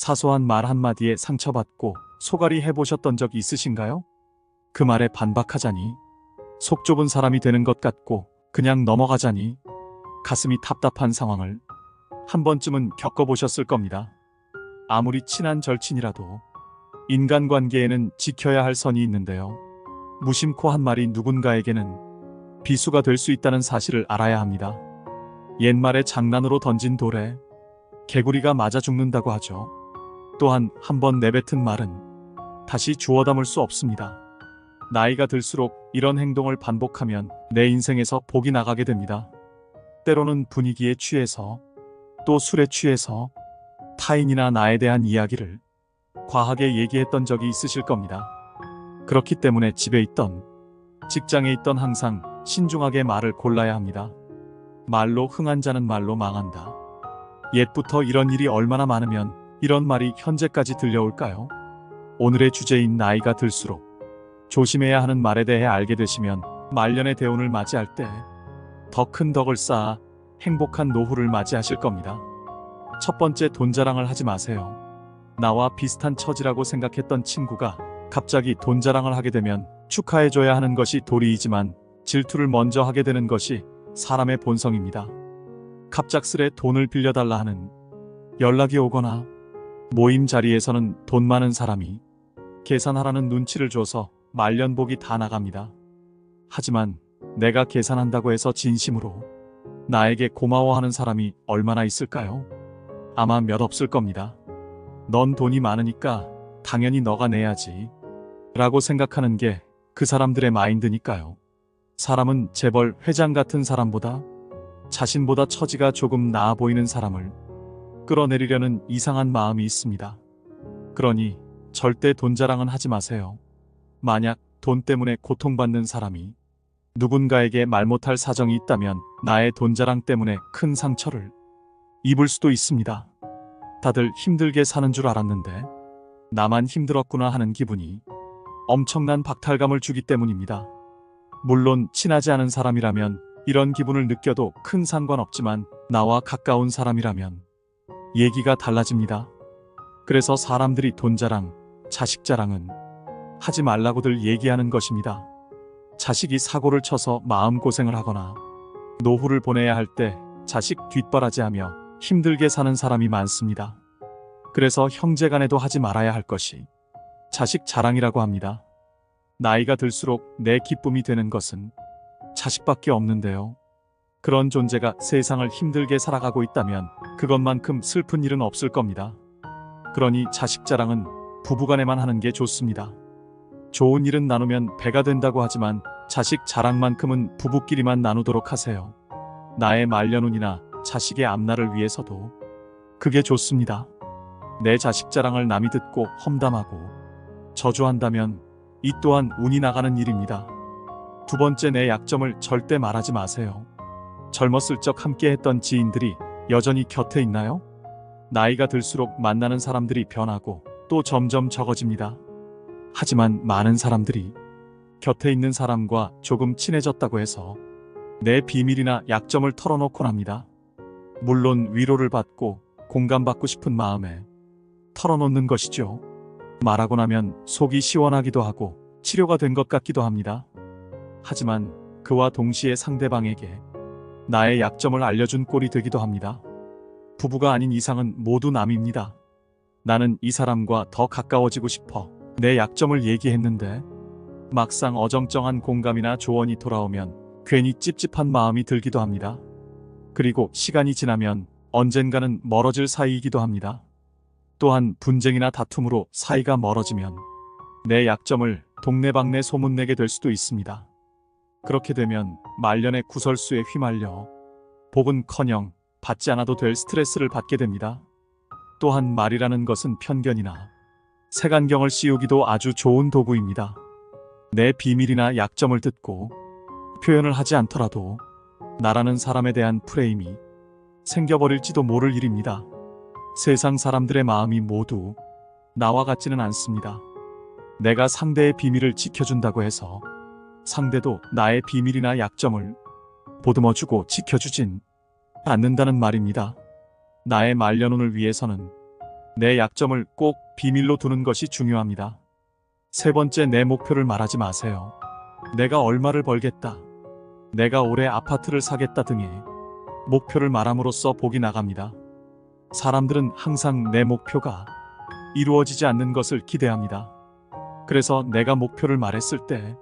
사소한 말 한마디에 상처받고 소갈이 해보셨던 적 있으신가요? 그 말에 반박하자니 속 좁은 사람이 되는 것 같고 그냥 넘어가자니 가슴이 답답한 상황을 한 번쯤은 겪어보셨을 겁니다. 아무리 친한 절친이라도 인간관계에는 지켜야 할 선이 있는데요. 무심코 한 말이 누군가에게는 비수가 될 수 있다는 사실을 알아야 합니다. 옛말에 장난으로 던진 돌에 개구리가 맞아 죽는다고 하죠. 또한 한 번 내뱉은 말은 다시 주워 담을 수 없습니다. 나이가 들수록 이런 행동을 반복하면 내 인생에서 복이 나가게 됩니다. 때로는 분위기에 취해서 또 술에 취해서 타인이나 나에 대한 이야기를 과하게 얘기했던 적이 있으실 겁니다. 그렇기 때문에 집에 있던 직장에 있던 항상 신중하게 말을 골라야 합니다. 말로 흥한 자는 말로 망한다. 옛부터 이런 일이 얼마나 많으면 이런 말이 현재까지 들려올까요? 오늘의 주제인 나이가 들수록 조심해야 하는 말에 대해 알게 되시면 말년의 대운을 맞이할 때 더 큰 덕을 쌓아 행복한 노후를 맞이하실 겁니다. 첫 번째 돈 자랑을 하지 마세요. 나와 비슷한 처지라고 생각했던 친구가 갑자기 돈 자랑을 하게 되면 축하해줘야 하는 것이 도리이지만 질투를 먼저 하게 되는 것이 사람의 본성입니다. 갑작스레 돈을 빌려달라 하는 연락이 오거나 모임 자리에서는 돈 많은 사람이 계산하라는 눈치를 줘서 말년복이 다 나갑니다. 하지만 내가 계산한다고 해서 진심으로 나에게 고마워하는 사람이 얼마나 있을까요? 아마 몇 없을 겁니다. 넌 돈이 많으니까 당연히 너가 내야지. 라고 생각하는 게 그 사람들의 마인드니까요. 사람은 재벌 회장 같은 사람보다 자신보다 처지가 조금 나아 보이는 사람을 끌어내리려는 이상한 마음이 있습니다. 그러니 절대 돈 자랑은 하지 마세요. 만약 돈 때문에 고통받는 사람이 누군가에게 말 못할 사정이 있다면 나의 돈 자랑 때문에 큰 상처를 입을 수도 있습니다. 다들 힘들게 사는 줄 알았는데 나만 힘들었구나 하는 기분이 엄청난 박탈감을 주기 때문입니다. 물론 친하지 않은 사람이라면 이런 기분을 느껴도 큰 상관없지만 나와 가까운 사람이라면 얘기가 달라집니다. 그래서 사람들이 돈 자랑, 자식 자랑은 하지 말라고들 얘기하는 것입니다. 자식이 사고를 쳐서 마음고생을 하거나 노후를 보내야 할 때 자식 뒷바라지하며 힘들게 사는 사람이 많습니다. 그래서 형제 간에도 하지 말아야 할 것이 자식 자랑이라고 합니다. 나이가 들수록 내 기쁨이 되는 것은 자식밖에 없는데요. 그런 존재가 세상을 힘들게 살아가고 있다면 그것만큼 슬픈 일은 없을 겁니다. 그러니 자식 자랑은 부부간에만 하는 게 좋습니다. 좋은 일은 나누면 배가 된다고 하지만 자식 자랑만큼은 부부끼리만 나누도록 하세요. 나의 말년운이나 자식의 앞날을 위해서도 그게 좋습니다. 내 자식 자랑을 남이 듣고 험담하고 저주한다면 이 또한 운이 나가는 일입니다. 두 번째 내 약점을 절대 말하지 마세요. 젊었을 적 함께 했던 지인들이 여전히 곁에 있나요? 나이가 들수록 만나는 사람들이 변하고 또 점점 적어집니다. 하지만 많은 사람들이 곁에 있는 사람과 조금 친해졌다고 해서 내 비밀이나 약점을 털어놓곤 합니다. 물론 위로를 받고 공감받고 싶은 마음에 털어놓는 것이죠. 말하고 나면 속이 시원하기도 하고 치료가 된 것 같기도 합니다. 하지만 그와 동시에 상대방에게 나의 약점을 알려준 꼴이 되기도 합니다. 부부가 아닌 이상은 모두 남입니다. 나는 이 사람과 더 가까워지고 싶어 내 약점을 얘기했는데 막상 어정쩡한 공감이나 조언이 돌아오면 괜히 찝찝한 마음이 들기도 합니다. 그리고 시간이 지나면 언젠가는 멀어질 사이이기도 합니다. 또한 분쟁이나 다툼으로 사이가 멀어지면 내 약점을 동네방네 소문내게 될 수도 있습니다. 그렇게 되면 말년의 구설수에 휘말려 복은커녕 받지 않아도 될 스트레스를 받게 됩니다. 또한 말이라는 것은 편견이나 색안경을 씌우기도 아주 좋은 도구입니다. 내 비밀이나 약점을 듣고 표현을 하지 않더라도 나라는 사람에 대한 프레임이 생겨버릴지도 모를 일입니다. 세상 사람들의 마음이 모두 나와 같지는 않습니다. 내가 상대의 비밀을 지켜준다고 해서 상대도 나의 비밀이나 약점을 보듬어주고 지켜주진 않는다는 말입니다. 나의 말년운을 위해서는 내 약점을 꼭 비밀로 두는 것이 중요합니다. 세 번째, 내 목표를 말하지 마세요. 내가 얼마를 벌겠다. 내가 올해 아파트를 사겠다 등의 목표를 말함으로써 복이 나갑니다. 사람들은 항상 내 목표가 이루어지지 않는 것을 기대합니다. 그래서 내가 목표를 말했을 때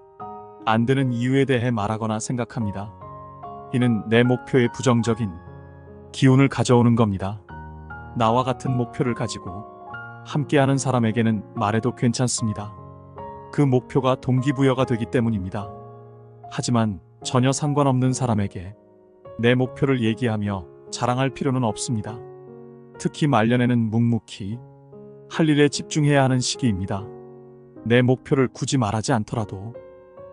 안 되는 이유에 대해 말하거나 생각합니다. 이는 내 목표에 부정적인 기운을 가져오는 겁니다. 나와 같은 목표를 가지고 함께하는 사람에게는 말해도 괜찮습니다. 그 목표가 동기부여가 되기 때문입니다. 하지만 전혀 상관없는 사람에게 내 목표를 얘기하며 자랑할 필요는 없습니다. 특히 말년에는 묵묵히 할 일에 집중해야 하는 시기입니다. 내 목표를 굳이 말하지 않더라도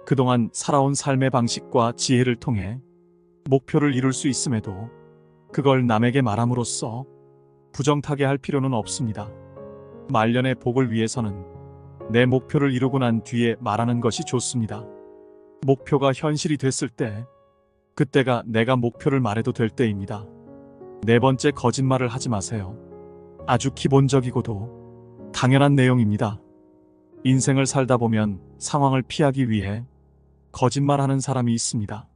그동안 살아온 삶의 방식과 지혜를 통해 목표를 이룰 수 있음에도 그걸 남에게 말함으로써 부정타게 할 필요는 없습니다. 말년의 복을 위해서는 내 목표를 이루고 난 뒤에 말하는 것이 좋습니다. 목표가 현실이 됐을 때, 그때가 내가 목표를 말해도 될 때입니다. 네 번째 거짓말을 하지 마세요. 아주 기본적이고도 당연한 내용입니다. 인생을 살다 보면 상황을 피하기 위해 거짓말하는 사람이 있습니다.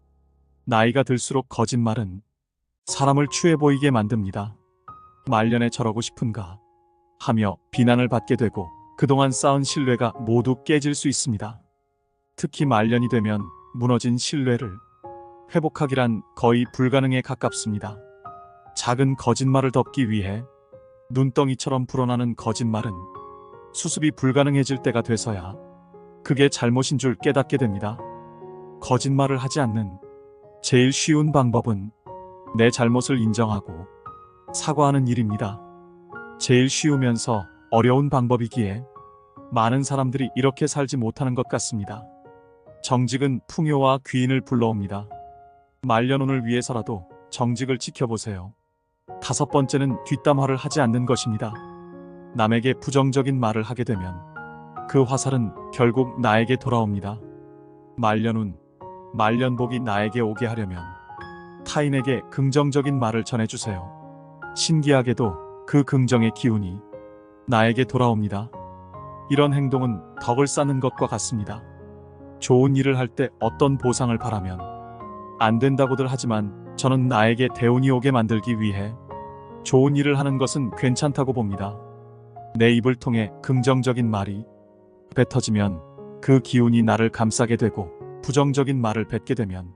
나이가 들수록 거짓말은 사람을 추해 보이게 만듭니다. 말년에 저러고 싶은가 하며 비난을 받게 되고 그동안 쌓은 신뢰가 모두 깨질 수 있습니다. 특히 말년이 되면 무너진 신뢰를 회복하기란 거의 불가능에 가깝습니다. 작은 거짓말을 덮기 위해 눈덩이처럼 불어나는 거짓말은 수습이 불가능해질 때가 돼서야 그게 잘못인 줄 깨닫게 됩니다. 거짓말을 하지 않는 제일 쉬운 방법은 내 잘못을 인정하고 사과하는 일입니다. 제일 쉬우면서 어려운 방법이기에 많은 사람들이 이렇게 살지 못하는 것 같습니다. 정직은 풍요와 귀인을 불러옵니다. 말년운을 위해서라도 정직을 지켜보세요. 다섯 번째는 뒷담화를 하지 않는 것입니다. 남에게 부정적인 말을 하게 되면 그 화살은 결국 나에게 돌아옵니다. 말년운, 말년복이 나에게 오게 하려면 타인에게 긍정적인 말을 전해주세요. 신기하게도 그 긍정의 기운이 나에게 돌아옵니다. 이런 행동은 덕을 쌓는 것과 같습니다. 좋은 일을 할 때 어떤 보상을 바라면 안 된다고들 하지만 저는 나에게 대운이 오게 만들기 위해 좋은 일을 하는 것은 괜찮다고 봅니다. 내 입을 통해 긍정적인 말이 뱉어지면 그 기운이 나를 감싸게 되고 부정적인 말을 뱉게 되면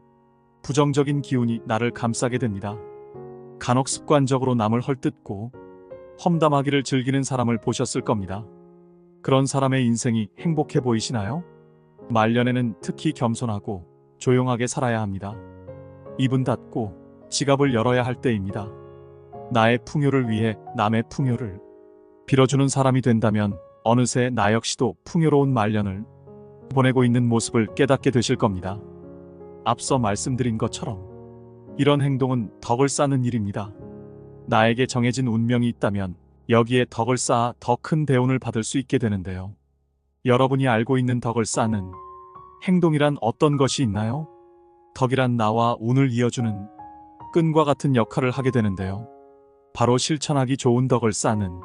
부정적인 기운이 나를 감싸게 됩니다. 간혹 습관적으로 남을 헐뜯고 험담하기를 즐기는 사람을 보셨을 겁니다. 그런 사람의 인생이 행복해 보이시나요? 말년에는 특히 겸손하고 조용하게 살아야 합니다. 입은 닫고 지갑을 열어야 할 때입니다. 나의 풍요를 위해 남의 풍요를 빌어주는 사람이 된다면 어느새 나 역시도 풍요로운 말년을 보내고 있는 모습을 깨닫게 되실 겁니다. 앞서 말씀드린 것처럼 이런 행동은 덕을 쌓는 일입니다. 나에게 정해진 운명이 있다면 여기에 덕을 쌓아 더 큰 대운을 받을 수 있게 되는데요. 여러분이 알고 있는 덕을 쌓는 행동이란 어떤 것이 있나요? 덕이란 나와 운을 이어주는 끈과 같은 역할을 하게 되는데요. 바로 실천하기 좋은 덕을 쌓는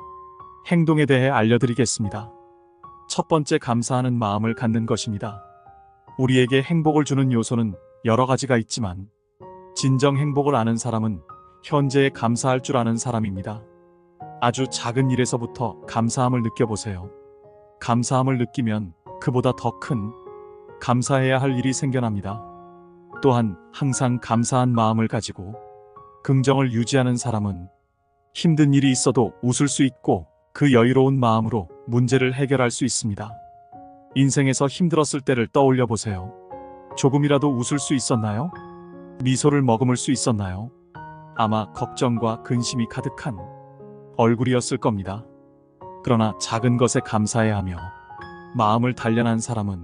행동에 대해 알려드리겠습니다. 첫 번째 감사하는 마음을 갖는 것입니다. 우리에게 행복을 주는 요소는 여러 가지가 있지만 진정 행복을 아는 사람은 현재에 감사할 줄 아는 사람입니다. 아주 작은 일에서부터 감사함을 느껴보세요. 감사함을 느끼면 그보다 더 큰 감사해야 할 일이 생겨납니다. 또한 항상 감사한 마음을 가지고 긍정을 유지하는 사람은 힘든 일이 있어도 웃을 수 있고 그 여유로운 마음으로 문제를 해결할 수 있습니다. 인생에서 힘들었을 때를 떠올려 보세요. 조금이라도 웃을 수 있었나요? 미소를 머금을 수 있었나요? 아마 걱정과 근심이 가득한 얼굴이었을 겁니다. 그러나 작은 것에 감사해야 하며 마음을 단련한 사람은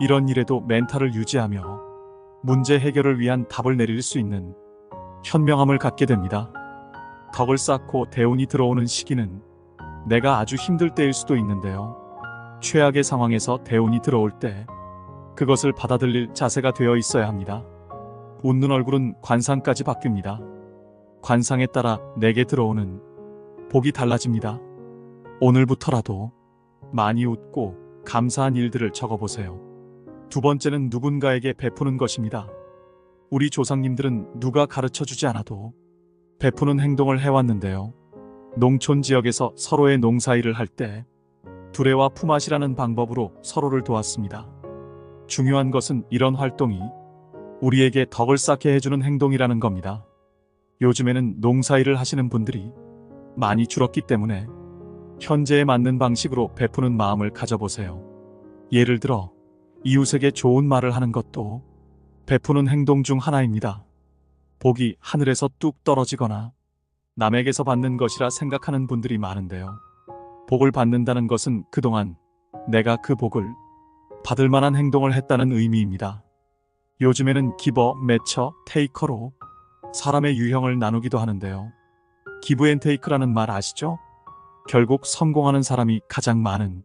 이런 일에도 멘탈을 유지하며 문제 해결을 위한 답을 내릴 수 있는 현명함을 갖게 됩니다. 덕을 쌓고 대운이 들어오는 시기는 내가 아주 힘들 때일 수도 있는데요. 최악의 상황에서 대운이 들어올 때 그것을 받아들일 자세가 되어 있어야 합니다. 웃는 얼굴은 관상까지 바뀝니다. 관상에 따라 내게 들어오는 복이 달라집니다. 오늘부터라도 많이 웃고 감사한 일들을 적어보세요. 두 번째는 누군가에게 베푸는 것입니다. 우리 조상님들은 누가 가르쳐 주지 않아도 베푸는 행동을 해왔는데요. 농촌 지역에서 서로의 농사일을 할 때 두레와 품앗이라는 방법으로 서로를 도왔습니다. 중요한 것은 이런 활동이 우리에게 덕을 쌓게 해주는 행동이라는 겁니다. 요즘에는 농사일을 하시는 분들이 많이 줄었기 때문에 현재에 맞는 방식으로 베푸는 마음을 가져보세요. 예를 들어 이웃에게 좋은 말을 하는 것도 베푸는 행동 중 하나입니다. 복이 하늘에서 뚝 떨어지거나 남에게서 받는 것이라 생각하는 분들이 많은데요. 복을 받는다는 것은 그동안 내가 그 복을 받을 만한 행동을 했다는 의미입니다. 요즘에는 기버, 매처, 테이커로 사람의 유형을 나누기도 하는데요. 기브 앤 테이크라는 말 아시죠? 결국 성공하는 사람이 가장 많은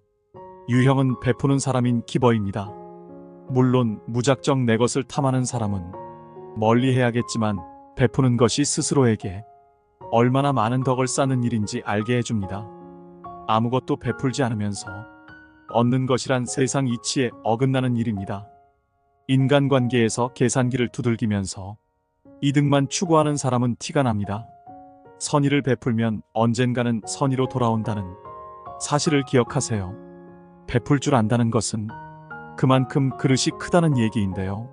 유형은 베푸는 사람인 기버입니다. 물론 무작정 내 것을 탐하는 사람은 멀리 해야겠지만 베푸는 것이 스스로에게 얼마나 많은 덕을 쌓는 일인지 알게 해줍니다. 아무것도 베풀지 않으면서 얻는 것이란 세상 이치에 어긋나는 일입니다. 인간관계에서 계산기를 두들기면서 이득만 추구하는 사람은 티가 납니다. 선의를 베풀면 언젠가는 선의로 돌아온다는 사실을 기억하세요. 베풀 줄 안다는 것은 그만큼 그릇이 크다는 얘기인데요.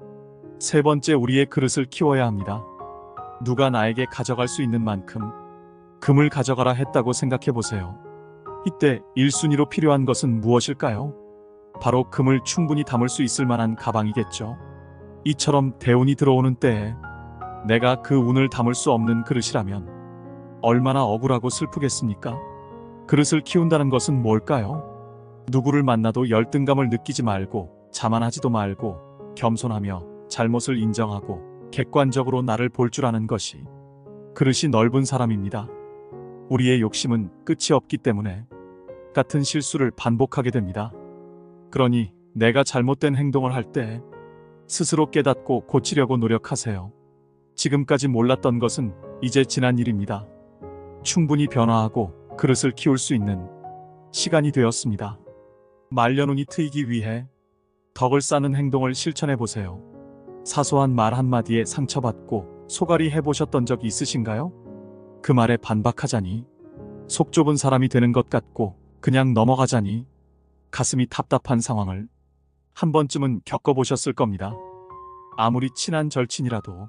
세 번째, 우리의 그릇을 키워야 합니다. 누가 나에게 가져갈 수 있는 만큼 금을 가져가라 했다고 생각해 보세요. 이때 1순위로 필요한 것은 무엇일까요? 바로 금을 충분히 담을 수 있을 만한 가방이겠죠. 이처럼 대운이 들어오는 때에 내가 그 운을 담을 수 없는 그릇이라면 얼마나 억울하고 슬프겠습니까? 그릇을 키운다는 것은 뭘까요? 누구를 만나도 열등감을 느끼지 말고 자만하지도 말고 겸손하며 잘못을 인정하고 객관적으로 나를 볼 줄 아는 것이 그릇이 넓은 사람입니다. 우리의 욕심은 끝이 없기 때문에 같은 실수를 반복하게 됩니다. 그러니 내가 잘못된 행동을 할 때 스스로 깨닫고 고치려고 노력하세요. 지금까지 몰랐던 것은 이제 지난 일입니다. 충분히 변화하고 그릇을 키울 수 있는 시간이 되었습니다. 말년운이 트이기 위해 덕을 쌓는 행동을 실천해 보세요. 사소한 말 한마디에 상처받고 소갈이 해보셨던 적 있으신가요? 그 말에 반박하자니 속 좁은 사람이 되는 것 같고 그냥 넘어가자니 가슴이 답답한 상황을 한 번쯤은 겪어보셨을 겁니다. 아무리 친한 절친이라도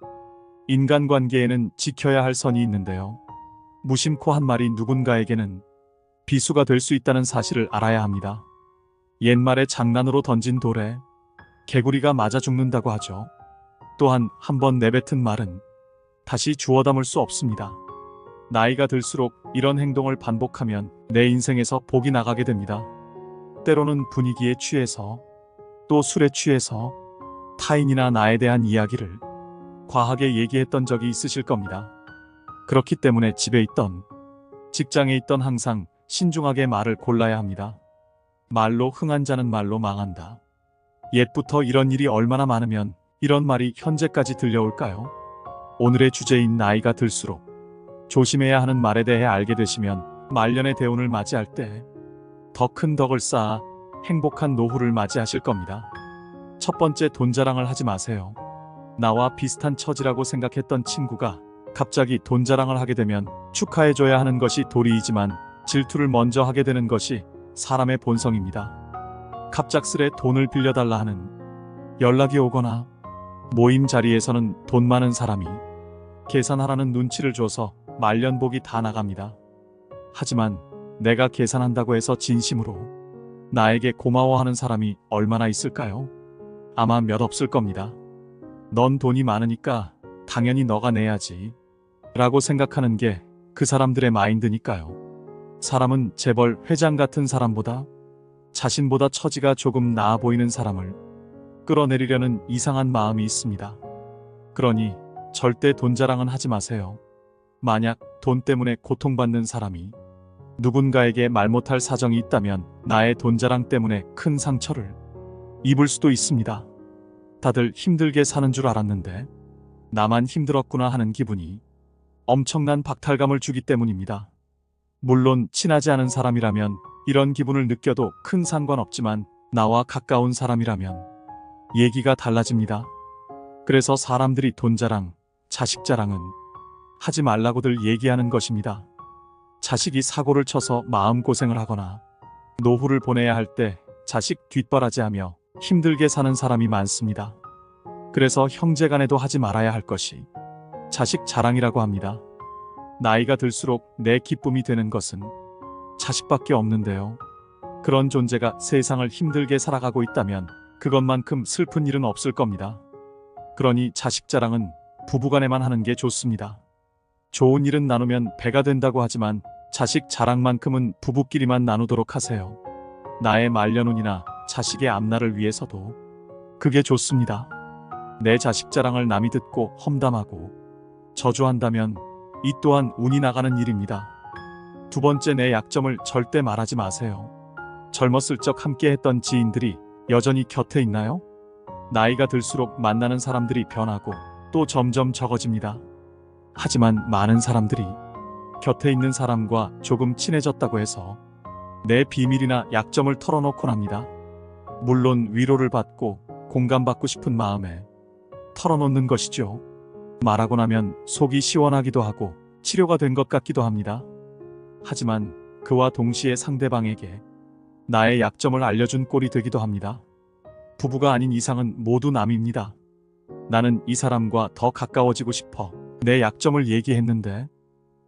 인간관계에는 지켜야 할 선이 있는데요. 무심코 한 말이 누군가에게는 비수가 될 수 있다는 사실을 알아야 합니다. 옛말에 장난으로 던진 돌에 개구리가 맞아 죽는다고 하죠. 또한 한번 내뱉은 말은 다시 주워 담을 수 없습니다. 나이가 들수록 이런 행동을 반복하면 내 인생에서 복이 나가게 됩니다. 때로는 분위기에 취해서 또 술에 취해서 타인이나 나에 대한 이야기를 과하게 얘기했던 적이 있으실 겁니다. 그렇기 때문에 집에 있던 직장에 있던 항상 신중하게 말을 골라야 합니다. 말로 흥한 자는 말로 망한다. 옛부터 이런 일이 얼마나 많으면 이런 말이 현재까지 들려올까요? 오늘의 주제인 나이가 들수록 조심해야 하는 말에 대해 알게 되시면 말년의 대운을 맞이할 때 더 큰 덕을 쌓아 행복한 노후를 맞이하실 겁니다. 첫 번째 돈 자랑을 하지 마세요. 나와 비슷한 처지라고 생각했던 친구가 갑자기 돈 자랑을 하게 되면 축하해줘야 하는 것이 도리이지만 질투를 먼저 하게 되는 것이 사람의 본성입니다. 갑작스레 돈을 빌려달라 하는 연락이 오거나 모임 자리에서는 돈 많은 사람이 계산하라는 눈치를 줘서 말년복이 다 나갑니다. 하지만 내가 계산한다고 해서 진심으로 나에게 고마워하는 사람이 얼마나 있을까요? 아마 몇 없을 겁니다. 넌 돈이 많으니까 당연히 너가 내야지. 라고 생각하는 게 그 사람들의 마인드니까요. 사람은 재벌 회장 같은 사람보다 자신보다 처지가 조금 나아 보이는 사람을 끌어내리려는 이상한 마음이 있습니다. 그러니 절대 돈 자랑은 하지 마세요. 만약 돈 때문에 고통받는 사람이 누군가에게 말 못할 사정이 있다면 나의 돈 자랑 때문에 큰 상처를 입을 수도 있습니다. 다들 힘들게 사는 줄 알았는데 나만 힘들었구나 하는 기분이 엄청난 박탈감을 주기 때문입니다. 물론 친하지 않은 사람이라면 이런 기분을 느껴도 큰 상관없지만 나와 가까운 사람이라면 얘기가 달라집니다. 그래서 사람들이 돈 자랑, 자식 자랑은 하지 말라고들 얘기하는 것입니다. 자식이 사고를 쳐서 마음고생을 하거나 노후를 보내야 할 때 자식 뒷바라지하며 힘들게 사는 사람이 많습니다. 그래서 형제 간에도 하지 말아야 할 것이 자식 자랑이라고 합니다. 나이가 들수록 내 기쁨이 되는 것은 자식밖에 없는데요. 그런 존재가 세상을 힘들게 살아가고 있다면 그것만큼 슬픈 일은 없을 겁니다. 그러니 자식 자랑은 부부간에만 하는 게 좋습니다. 좋은 일은 나누면 배가 된다고 하지만 자식 자랑만큼은 부부끼리만 나누도록 하세요. 나의 말년운이나 자식의 앞날을 위해서도 그게 좋습니다. 내 자식 자랑을 남이 듣고 험담하고 저주한다면 이 또한 운이 나가는 일입니다. 두 번째 내 약점을 절대 말하지 마세요. 젊었을 적 함께 했던 지인들이 여전히 곁에 있나요? 나이가 들수록 만나는 사람들이 변하고 또 점점 적어집니다. 하지만 많은 사람들이 곁에 있는 사람과 조금 친해졌다고 해서 내 비밀이나 약점을 털어놓곤 합니다. 물론 위로를 받고 공감받고 싶은 마음에 털어놓는 것이죠. 말하고 나면 속이 시원하기도 하고 치료가 된 것 같기도 합니다. 하지만 그와 동시에 상대방에게 나의 약점을 알려준 꼴이 되기도 합니다. 부부가 아닌 이상은 모두 남입니다. 나는 이 사람과 더 가까워지고 싶어 내 약점을 얘기했는데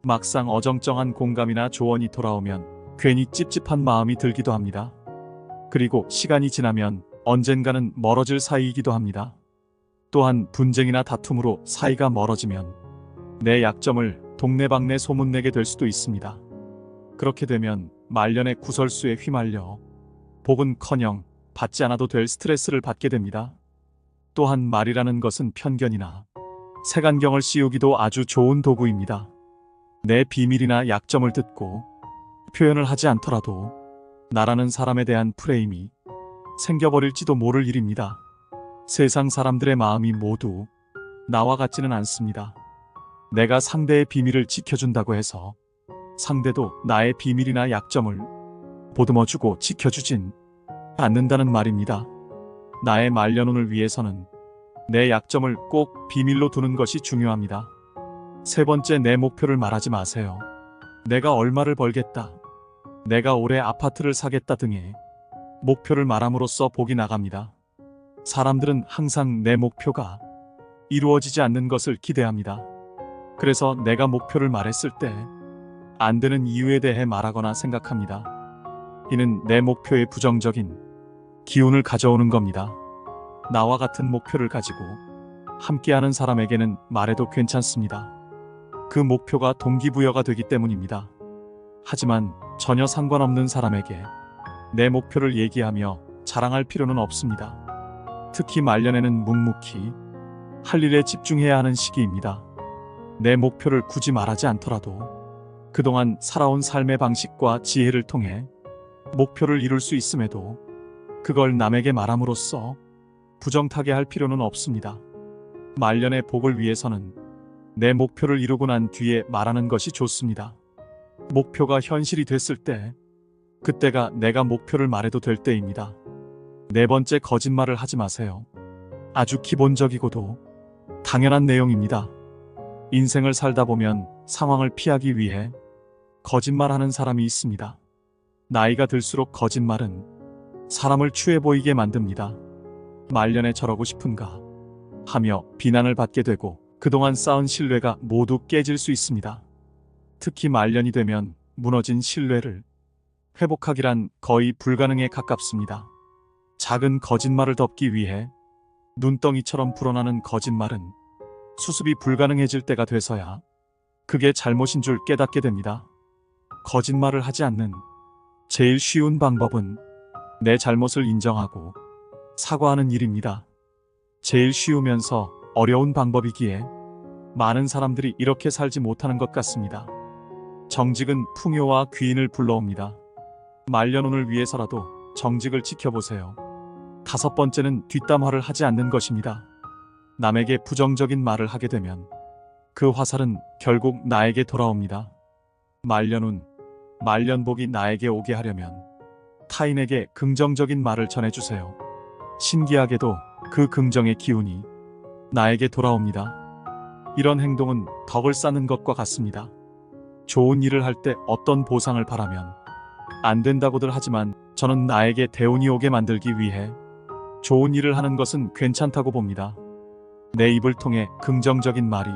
막상 어정쩡한 공감이나 조언이 돌아오면 괜히 찝찝한 마음이 들기도 합니다. 그리고 시간이 지나면 언젠가는 멀어질 사이이기도 합니다. 또한 분쟁이나 다툼으로 사이가 멀어지면 내 약점을 동네방네 소문내게 될 수도 있습니다. 그렇게 되면 말년의 구설수에 휘말려 복은커녕 받지 않아도 될 스트레스를 받게 됩니다. 또한 말이라는 것은 편견이나 색안경을 씌우기도 아주 좋은 도구입니다. 내 비밀이나 약점을 듣고 표현을 하지 않더라도 나라는 사람에 대한 프레임이 생겨버릴지도 모를 일입니다. 세상 사람들의 마음이 모두 나와 같지는 않습니다. 내가 상대의 비밀을 지켜준다고 해서 상대도 나의 비밀이나 약점을 보듬어주고 지켜주진 않는다는 말입니다. 나의 말년운을 위해서는 내 약점을 꼭 비밀로 두는 것이 중요합니다. 세 번째 내 목표를 말하지 마세요. 내가 얼마를 벌겠다. 내가 올해 아파트를 사겠다 등의 목표를 말함으로써 복이 나갑니다. 사람들은 항상 내 목표가 이루어지지 않는 것을 기대합니다. 그래서 내가 목표를 말했을 때 안 되는 이유에 대해 말하거나 생각합니다. 이는 내 목표에 부정적인 기운을 가져오는 겁니다. 나와 같은 목표를 가지고 함께하는 사람에게는 말해도 괜찮습니다. 그 목표가 동기부여가 되기 때문입니다. 하지만 전혀 상관없는 사람에게 내 목표를 얘기하며 자랑할 필요는 없습니다. 특히 말년에는 묵묵히 할 일에 집중해야 하는 시기입니다. 내 목표를 굳이 말하지 않더라도 그동안 살아온 삶의 방식과 지혜를 통해 목표를 이룰 수 있음에도 그걸 남에게 말함으로써 부정타게 할 필요는 없습니다. 말년의 복을 위해서는 내 목표를 이루고 난 뒤에 말하는 것이 좋습니다. 목표가 현실이 됐을 때, 그때가 내가 목표를 말해도 될 때입니다. 네 번째 거짓말을 하지 마세요. 아주 기본적이고도 당연한 내용입니다. 인생을 살다 보면 상황을 피하기 위해 거짓말하는 사람이 있습니다. 나이가 들수록 거짓말은 사람을 추해 보이게 만듭니다. 말년에 저러고 싶은가 하며 비난을 받게 되고 그동안 쌓은 신뢰가 모두 깨질 수 있습니다. 특히 말년이 되면 무너진 신뢰를 회복하기란 거의 불가능에 가깝습니다. 작은 거짓말을 덮기 위해 눈덩이처럼 불어나는 거짓말은 수습이 불가능해질 때가 돼서야 그게 잘못인 줄 깨닫게 됩니다. 거짓말을 하지 않는 제일 쉬운 방법은 내 잘못을 인정하고 사과하는 일입니다. 제일 쉬우면서 어려운 방법이기에 많은 사람들이 이렇게 살지 못하는 것 같습니다. 정직은 풍요와 귀인을 불러옵니다. 말년운을 위해서라도 정직을 지켜보세요. 다섯 번째는 뒷담화를 하지 않는 것입니다. 남에게 부정적인 말을 하게 되면 그 화살은 결국 나에게 돌아옵니다. 말년운 말년복이 나에게 오게 하려면 타인에게 긍정적인 말을 전해주세요. 신기하게도 그 긍정의 기운이 나에게 돌아옵니다. 이런 행동은 덕을 쌓는 것과 같습니다. 좋은 일을 할 때 어떤 보상을 바라면 안 된다고들 하지만 저는 나에게 대운이 오게 만들기 위해 좋은 일을 하는 것은 괜찮다고 봅니다. 내 입을 통해 긍정적인 말이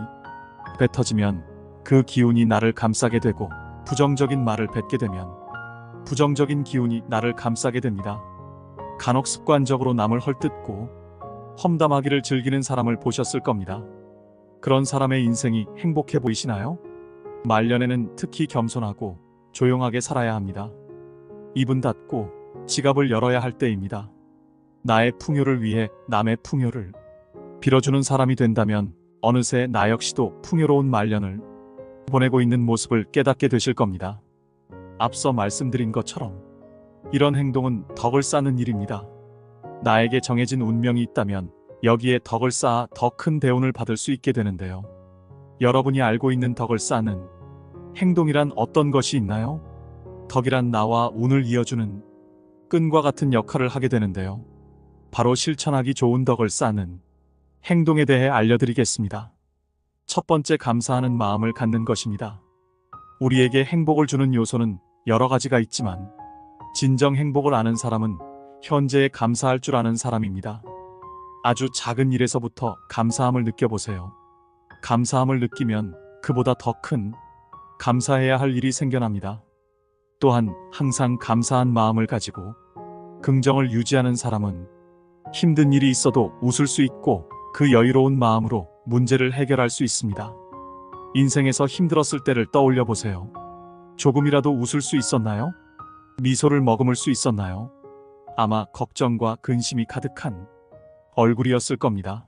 뱉어지면 그 기운이 나를 감싸게 되고 부정적인 말을 뱉게 되면 부정적인 기운이 나를 감싸게 됩니다. 간혹 습관적으로 남을 헐뜯고 험담하기를 즐기는 사람을 보셨을 겁니다. 그런 사람의 인생이 행복해 보이시나요? 말년에는 특히 겸손하고 조용하게 살아야 합니다. 입은 닫고 지갑을 열어야 할 때입니다. 나의 풍요를 위해 남의 풍요를 빌어주는 사람이 된다면 어느새 나 역시도 풍요로운 말년을 보내고 있는 모습을 깨닫게 되실 겁니다. 앞서 말씀드린 것처럼 이런 행동은 덕을 쌓는 일입니다. 나에게 정해진 운명이 있다면 여기에 덕을 쌓아 더 큰 대운을 받을 수 있게 되는데요. 여러분이 알고 있는 덕을 쌓는 행동이란 어떤 것이 있나요? 덕이란 나와 운을 이어주는 끈과 같은 역할을 하게 되는데요. 바로 실천하기 좋은 덕을 쌓는 행동에 대해 알려드리겠습니다. 첫 번째 감사하는 마음을 갖는 것입니다. 우리에게 행복을 주는 요소는 여러 가지가 있지만 진정 행복을 아는 사람은 현재에 감사할 줄 아는 사람입니다. 아주 작은 일에서부터 감사함을 느껴보세요. 감사함을 느끼면 그보다 더 큰 감사해야 할 일이 생겨납니다. 또한 항상 감사한 마음을 가지고 긍정을 유지하는 사람은 힘든 일이 있어도 웃을 수 있고 그 여유로운 마음으로 문제를 해결할 수 있습니다. 인생에서 힘들었을 때를 떠올려 보세요. 조금이라도 웃을 수 있었나요? 미소를 머금을 수 있었나요? 아마 걱정과 근심이 가득한 얼굴이었을 겁니다.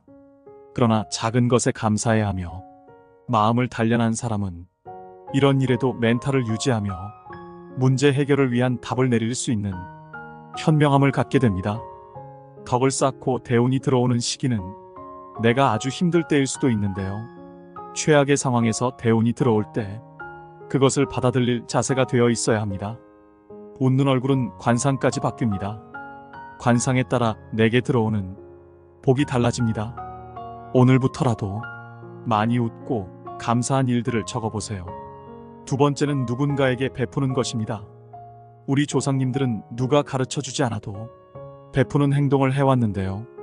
그러나 작은 것에 감사해야 하며 마음을 단련한 사람은 이런 일에도 멘탈을 유지하며 문제 해결을 위한 답을 내릴 수 있는 현명함을 갖게 됩니다. 덕을 쌓고 대운이 들어오는 시기는 내가 아주 힘들 때일 수도 있는데요. 최악의 상황에서 대운이 들어올 때 그것을 받아들일 자세가 되어 있어야 합니다. 웃는 얼굴은 관상까지 바뀝니다. 관상에 따라 내게 들어오는 복이 달라집니다. 오늘부터라도 많이 웃고 감사한 일들을 적어보세요. 두 번째는 누군가에게 베푸는 것입니다. 우리 조상님들은 누가 가르쳐 주지 않아도 베푸는 행동을 해왔는데요.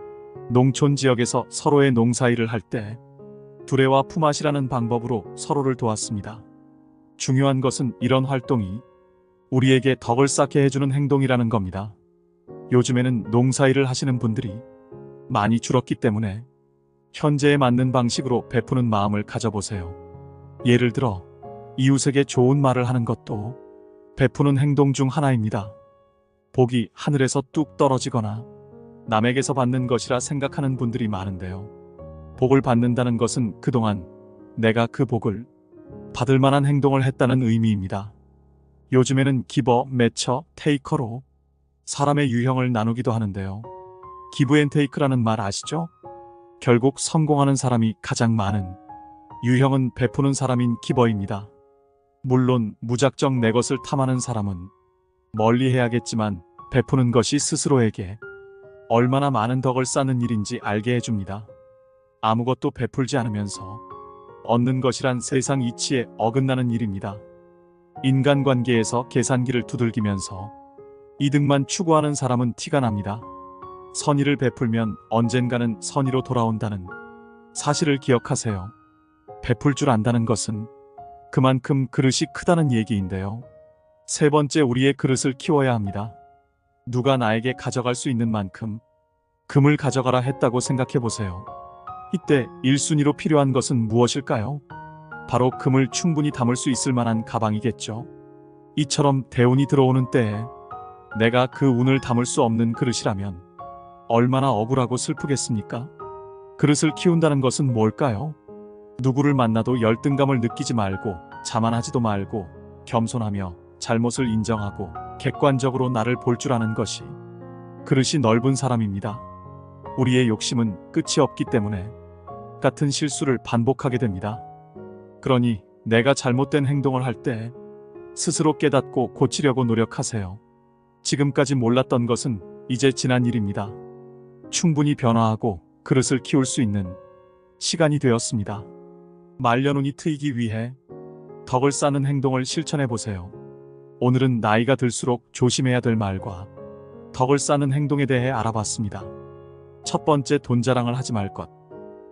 농촌 지역에서 서로의 농사일을 할 때 두레와 품앗이라는 방법으로 서로를 도왔습니다. 중요한 것은 이런 활동이 우리에게 덕을 쌓게 해주는 행동이라는 겁니다. 요즘에는 농사일을 하시는 분들이 많이 줄었기 때문에 현재에 맞는 방식으로 베푸는 마음을 가져보세요. 예를 들어 이웃에게 좋은 말을 하는 것도 베푸는 행동 중 하나입니다. 복이 하늘에서 뚝 떨어지거나 남에게서 받는 것이라 생각하는 분들이 많은데요. 복을 받는다는 것은 그동안 내가 그 복을 받을 만한 행동을 했다는 의미입니다. 요즘에는 기버, 매처, 테이커로 사람의 유형을 나누기도 하는데요. 기브 앤 테이크라는 말 아시죠? 결국 성공하는 사람이 가장 많은 유형은 베푸는 사람인 기버입니다. 물론 무작정 내 것을 탐하는 사람은 멀리 해야겠지만 베푸는 것이 스스로에게 얼마나 많은 덕을 쌓는 일인지 알게 해줍니다. 아무것도 베풀지 않으면서 얻는 것이란 세상 이치에 어긋나는 일입니다. 인간관계에서 계산기를 두들기면서 이득만 추구하는 사람은 티가 납니다. 선의를 베풀면 언젠가는 선의로 돌아온다는 사실을 기억하세요. 베풀 줄 안다는 것은 그만큼 그릇이 크다는 얘기인데요. 세 번째 우리의 그릇을 키워야 합니다. 누가 나에게 가져갈 수 있는 만큼 금을 가져가라 했다고 생각해 보세요. 이때 1순위로 필요한 것은 무엇일까요? 바로 금을 충분히 담을 수 있을 만한 가방이겠죠. 이처럼 대운이 들어오는 때에 내가 그 운을 담을 수 없는 그릇이라면 얼마나 억울하고 슬프겠습니까? 그릇을 키운다는 것은 뭘까요? 누구를 만나도 열등감을 느끼지 말고 자만하지도 말고 겸손하며 잘못을 인정하고 객관적으로 나를 볼 줄 아는 것이 그릇이 넓은 사람입니다. 우리의 욕심은 끝이 없기 때문에 같은 실수를 반복하게 됩니다. 그러니 내가 잘못된 행동을 할 때 스스로 깨닫고 고치려고 노력하세요. 지금까지 몰랐던 것은 이제 지난 일입니다. 충분히 변화하고 그릇을 키울 수 있는 시간이 되었습니다. 말려눈이 트이기 위해 덕을 쌓는 행동을 실천해 보세요. 오늘은 나이가 들수록 조심해야 될 말과 덕을 쌓는 행동에 대해 알아봤습니다. 첫 번째 돈 자랑을 하지 말 것.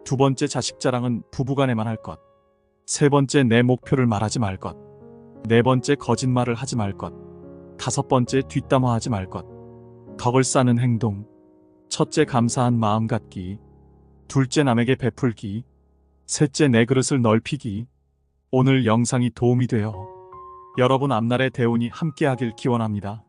두 번째 자식 자랑은 부부간에만 할 것. 세 번째 내 목표를 말하지 말 것. 네 번째 거짓말을 하지 말 것. 다섯 번째 뒷담화하지 말 것. 덕을 쌓는 행동. 첫째 감사한 마음 갖기. 둘째 남에게 베풀기. 셋째 내 그릇을 넓히기. 오늘 영상이 도움이 되어 여러분 앞날의 대운이 함께하길 기원합니다.